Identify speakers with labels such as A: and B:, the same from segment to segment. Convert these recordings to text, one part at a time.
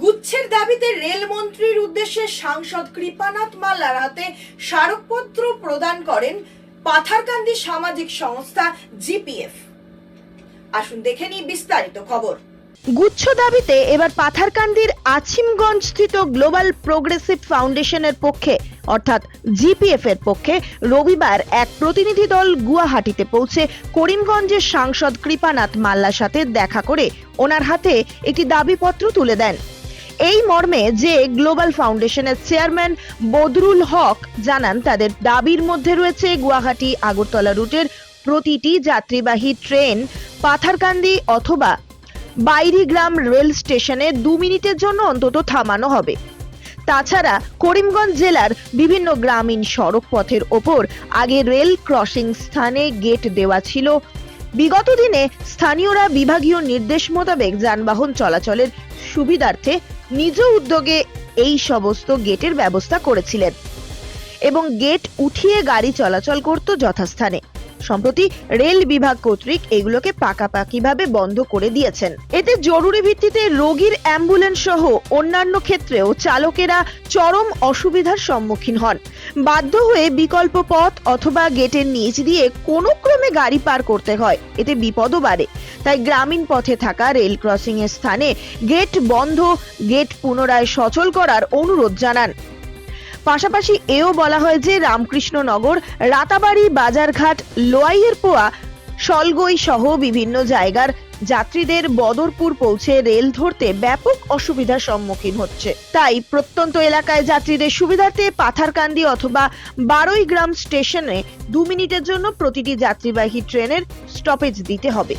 A: গুচ্ছের দাবিতে রেলমন্ত্রীর উদ্দেশ্যে সাংসদ কৃপানাথ মাল্লার হাতে স্মারকপত্র প্রদান করেন পাথারকান্দি সামাজিক সংস্থা জিপিএফ। আসুন দেখে নিই বিস্তারিত খবর।
B: গুচ্ছ দাবিতে এবার পাথারকান্দির আছিমগঞ্জ স্থিত গ্লোবাল প্রোগ্রেসিভ ফাউন্ডেশনের পক্ষে, অর্থাৎ জিপিএফ এর পক্ষে, রবিবার এক প্রতিনিধি দল গুয়াহাটিতে পৌঁছে করিমগঞ্জের সাংসদ কৃপানাথ মাল্লার সাথে দেখা করে ওনার হাতে একটি দাবিপত্র তুলে দেন। এই মর্মে যে গ্লোবাল ফাউন্ডেশনের চেয়ারম্যান বদরুল হক জানান, তাদের দাবির মধ্যে রয়েছে গুয়াহাটি আগরতলা রুটের প্রতিটি যাত্রীবাহী ট্রেন, পাথারকান্দি অথবা বাইরিগ্রাম রেল স্টেশনে দু মিনিটের জন্য অন্তত থামানো হবে। তাছাড়া করিমগঞ্জ জেলার বিভিন্ন গ্রামীণ সড়ক পথের ওপর আগে রেল ক্রসিং স্থানে গেট দেওয়া ছিল। বিগত দিনে স্থানীয়রা বিভাগীয় নির্দেশ মোতাবেক যানবাহন চলাচলের সুবিধার্থে নিজ উদ্যোগে এই সমস্ত গেটের ব্যবস্থা করেছিলেন এবং গেট উঠিয়ে গাড়ি চলাচল করত যথাস্থানে। সম্প্রতি রেল বিভাগ কর্তৃক এগুলোকে পাকাপাকিভাবে বন্ধ করে দিয়েছেন। এতে জরুরি ভিত্তিতে রোগীর অ্যাম্বুলেন্স সহ অন্যান্য ক্ষেত্রেও চালকেরা চরম অসুবিধার সম্মুখীন হন। বাধ্য হয়ে বিকল্প পথ অথবা গেটের নিচ দিয়ে কোনো ক্রমে গাড়ি পার করতে হয়। এতে বিপদও বাড়ে। তাই গ্রামীণ পথে থাকা রেল ক্রসিং এর স্থানে গেট বন্ধ, গেট পুনরায় সচল করার অনুরোধ জানান। পাশাপাশি এও বলা হয় যে রামকৃষ্ণনগর, রাতাবাড়ি বাজারঘাট লোয়াইয়ের পোয়া সলগই সহ বিভিন্ন জায়গার যাত্রীদের বদরপুর পৌঁছে রেল ধরতে ব্যাপক অসুবিধার সম্মুখীন হচ্ছে। তাই প্রত্যন্ত এলাকায় যাত্রীদের সুবিধার্থে পাথারকান্দি অথবা বারোই গ্রাম স্টেশনে দু মিনিটের জন্য প্রতিটি যাত্রীবাহী ট্রেনের স্টপেজ দিতে হবে।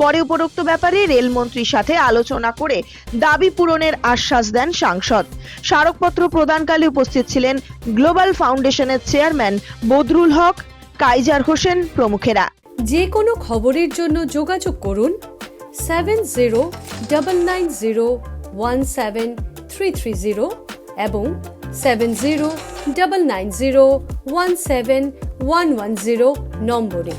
B: পরে উপরোক্ত ব্যাপারে রেলমন্ত্রীর সাথে আলোচনা করে দাবি পূরণের আশ্বাস দেন সাংসদ। স্মারকপত্র প্রদানকালে উপস্থিত ছিলেন গ্লোবাল ফাউন্ডেশনের চেয়ারম্যান বদরুল হক, কাইজার হোসেন প্রমুখেরা।
C: যে কোনো খবরের জন্য যোগাযোগ করুন seven zero double nine zero one seven three three zero এবং seven zero double nine zero one seven one one zero নম্বরে।